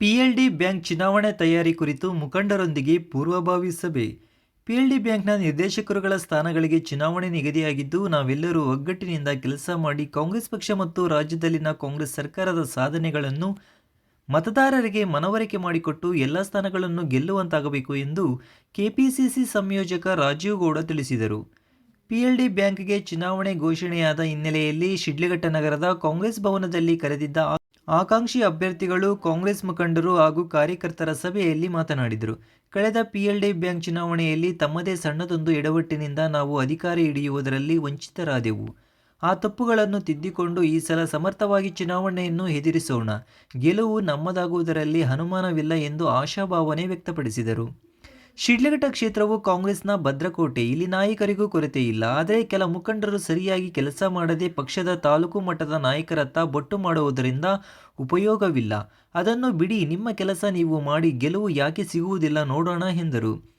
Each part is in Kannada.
ಪಿಎಲ್ಡಿ ಬ್ಯಾಂಕ್ ಚುನಾವಣೆ ತಯಾರಿ ಕುರಿತು ಮುಖಂಡರೊಂದಿಗೆ ಪೂರ್ವಭಾವಿ ಸಭೆ. ಪಿಎಲ್ಡಿ ಬ್ಯಾಂಕ್ನ ನಿರ್ದೇಶಕರುಗಳ ಸ್ಥಾನಗಳಿಗೆ ಚುನಾವಣೆ ನಿಗದಿಯಾಗಿದ್ದು, ನಾವೆಲ್ಲರೂ ಒಗ್ಗಟ್ಟಿನಿಂದ ಕೆಲಸ ಮಾಡಿ ಕಾಂಗ್ರೆಸ್ ಪಕ್ಷ ಮತ್ತು ರಾಜ್ಯದಲ್ಲಿನ ಕಾಂಗ್ರೆಸ್ ಸರ್ಕಾರದ ಸಾಧನೆಗಳನ್ನು ಮತದಾರರಿಗೆ ಮನವರಿಕೆ ಮಾಡಿಕೊಟ್ಟು ಎಲ್ಲ ಸ್ಥಾನಗಳನ್ನು ಗೆಲ್ಲುವಂತಾಗಬೇಕು ಎಂದು ಕೆಪಿಸಿಸಿ ಸಂಯೋಜಕ ರಾಜೀವ್ ಗೌಡ ತಿಳಿಸಿದರು. ಪಿಎಲ್ಡಿ ಬ್ಯಾಂಕ್ಗೆ ಚುನಾವಣೆ ಘೋಷಣೆಯಾದ ಹಿನ್ನೆಲೆಯಲ್ಲಿ ಶಿಡ್ಲಘಟ್ಟನಗರದ ಕಾಂಗ್ರೆಸ್ ಭವನದಲ್ಲಿ ಕರೆದಿದ್ದ ಆಕಾಂಕ್ಷಿ ಅಭ್ಯರ್ಥಿಗಳು ಕಾಂಗ್ರೆಸ್ ಮುಖಂಡರು ಹಾಗೂ ಕಾರ್ಯಕರ್ತರ ಸಭೆಯಲ್ಲಿ ಮಾತನಾಡಿದರು. ಕಳೆದ ಪಿಎಲ್ಡಿ ಬ್ಯಾಂಕ್ ಚುನಾವಣೆಯಲ್ಲಿ ತಮ್ಮದೇ ಸಣ್ಣದೊಂದು ಎಡವಟ್ಟಿನಿಂದ ನಾವು ಅಧಿಕಾರ ಹಿಡಿಯುವುದರಲ್ಲಿ ವಂಚಿತರಾದೆವು. ಆ ತಪ್ಪುಗಳನ್ನು ತಿದ್ದಿಕೊಂಡು ಈ ಸಲ ಸಮರ್ಥವಾಗಿ ಚುನಾವಣೆಯನ್ನು ಎದುರಿಸೋಣ. ಗೆಲುವು ನಮ್ಮದಾಗುವುದರಲ್ಲಿ ಅನುಮಾನವಿಲ್ಲ ಎಂದು ಆಶಾಭಾವನೆ ವ್ಯಕ್ತಪಡಿಸಿದರು. ಶಿಡ್ಲಘಟ್ಟ ಕ್ಷೇತ್ರವು ಕಾಂಗ್ರೆಸ್ನ ಭದ್ರಕೋಟೆ. ಇಲ್ಲಿ ನಾಯಕರಿಗೂ ಕೊರತೆ ಇಲ್ಲ. ಆದರೆ ಕೆಲ ಮುಖಂಡರು ಸರಿಯಾಗಿ ಕೆಲಸ ಮಾಡದೆ ಪಕ್ಷದ ತಾಲೂಕು ಮಟ್ಟದ ನಾಯಕರತ್ತ ಬೊಟ್ಟು ಮಾಡುವುದರಿಂದ ಉಪಯೋಗವಿಲ್ಲ. ಅದನ್ನು ಬಿಡಿ, ನಿಮ್ಮ ಕೆಲಸ ನೀವು ಮಾಡಿ, ಗೆಲುವು ಯಾಕೆ ಸಿಗುವುದಿಲ್ಲ ನೋಡೋಣ, ಎಂದರು.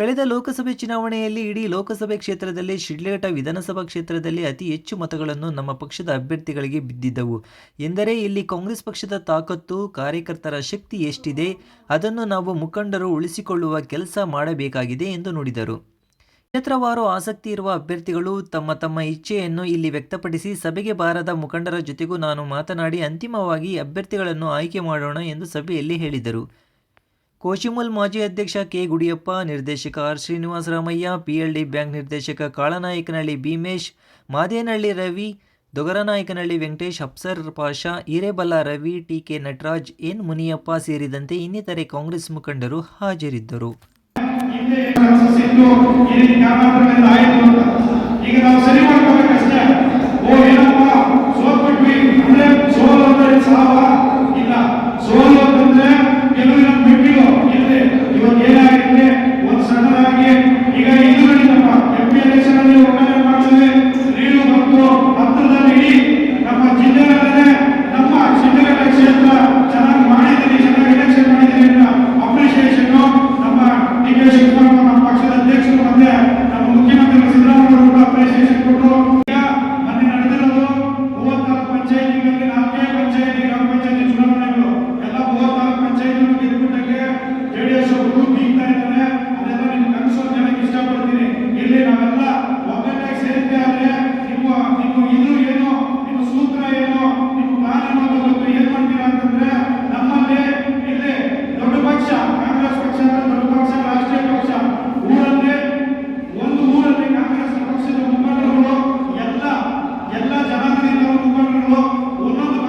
ಕಳೆದ ಲೋಕಸಭೆ ಚುನಾವಣೆಯಲ್ಲಿ ಇಡೀ ಲೋಕಸಭೆ ಕ್ಷೇತ್ರದಲ್ಲಿ ಶಿಡ್ಲಘಟ್ಟ ವಿಧಾನಸಭಾ ಕ್ಷೇತ್ರದಲ್ಲಿ ಅತಿ ಹೆಚ್ಚು ಮತಗಳನ್ನು ನಮ್ಮ ಪಕ್ಷದ ಅಭ್ಯರ್ಥಿಗಳಿಗೆ ಬಿದ್ದಿದ್ದವು. ಎಂದರೆ ಇಲ್ಲಿ ಕಾಂಗ್ರೆಸ್ ಪಕ್ಷದ ತಾಕತ್ತು, ಕಾರ್ಯಕರ್ತರ ಶಕ್ತಿ ಎಷ್ಟಿದೆ, ಅದನ್ನು ನಾವು ಮುಖಂಡರು ಉಳಿಸಿಕೊಳ್ಳುವ ಕೆಲಸ ಮಾಡಬೇಕಾಗಿದೆ ಎಂದು ನುಡಿದರು. ಕ್ಷೇತ್ರವಾರು ಆಸಕ್ತಿ ಇರುವ ಅಭ್ಯರ್ಥಿಗಳು ತಮ್ಮ ತಮ್ಮ ಇಚ್ಛೆಯನ್ನು ಇಲ್ಲಿ ವ್ಯಕ್ತಪಡಿಸಿ ಸಭೆಗೆ ಬಾರದ ಮುಖಂಡರ ಜೊತೆಗೂ ನಾನು ಮಾತನಾಡಿ ಅಂತಿಮವಾಗಿ ಅಭ್ಯರ್ಥಿಗಳನ್ನು ಆಯ್ಕೆ ಮಾಡೋಣ ಎಂದು ಸಭೆಯಲ್ಲಿ ಹೇಳಿದರು. ಕೋಚಿಮುಲ್ ಮಾಜಿ ಅಧ್ಯಕ್ಷ ಕೆ ಗುಡಿಯಪ್ಪ, ನಿರ್ದೇಶಕ R Srinivasa Ramaiah PLD bank ನಿರ್ದೇಶಕ ಕಾಳನಾಯಕನಹಳ್ಳಿ ಭೀಮೇಶ್, ಮಾದೇನಹಳ್ಳಿ ರವಿ, ದೊಗರನಾಯಕನಹಳ್ಳಿ ವೆಂಕಟೇಶ್ ಅಪ್ಸರ್ ಪಾಷಾ, ಹಿರೇಬಲ್ಲ ರವಿ ಟಿಕೆ ನಟರಾಜ್, ಎನ್ ಮುನಿಯಪ್ಪ ಸೇರಿದಂತೆ ಇನ್ನಿತರೆ ಕಾಂಗ್ರೆಸ್ ಮುಖಂಡರು ಹಾಜರಿದ್ದರು. ಎಲ್ಲ ಜವಾಬ್ದಾರಿಗಳನ್ನು ಒಳಗೊಂಡಿರುವ ಒಂದೊಂದು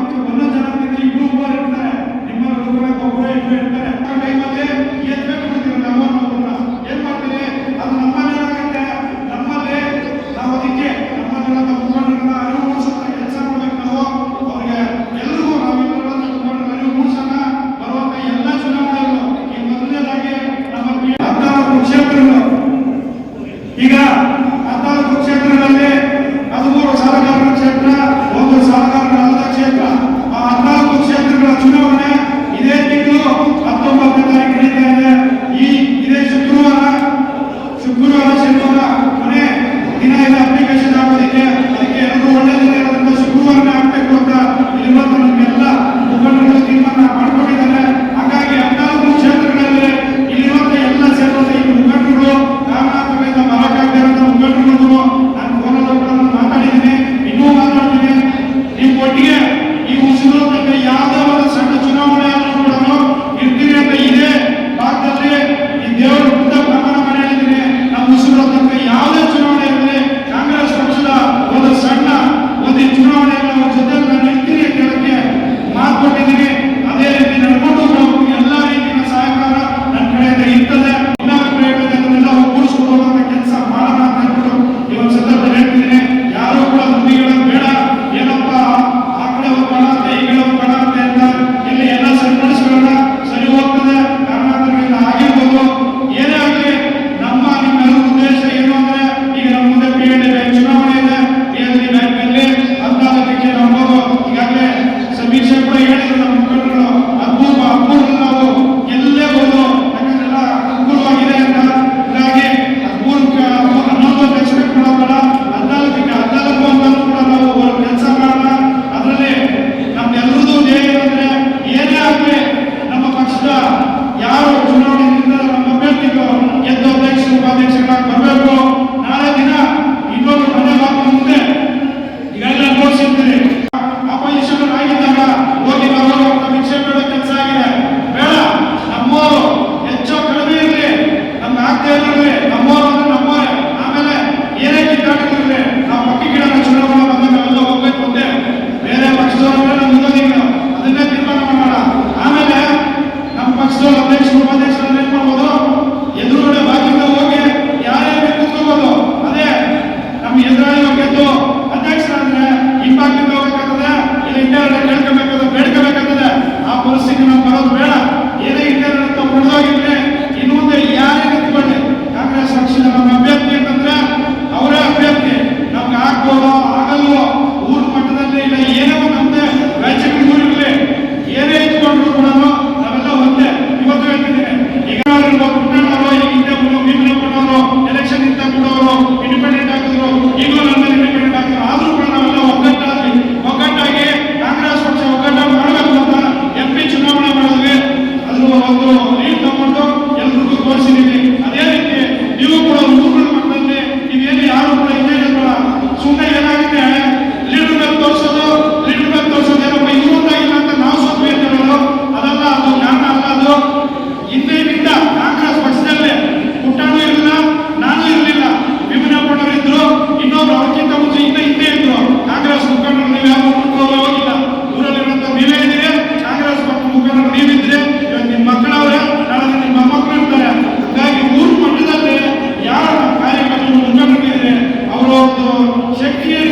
Senhor, chequeia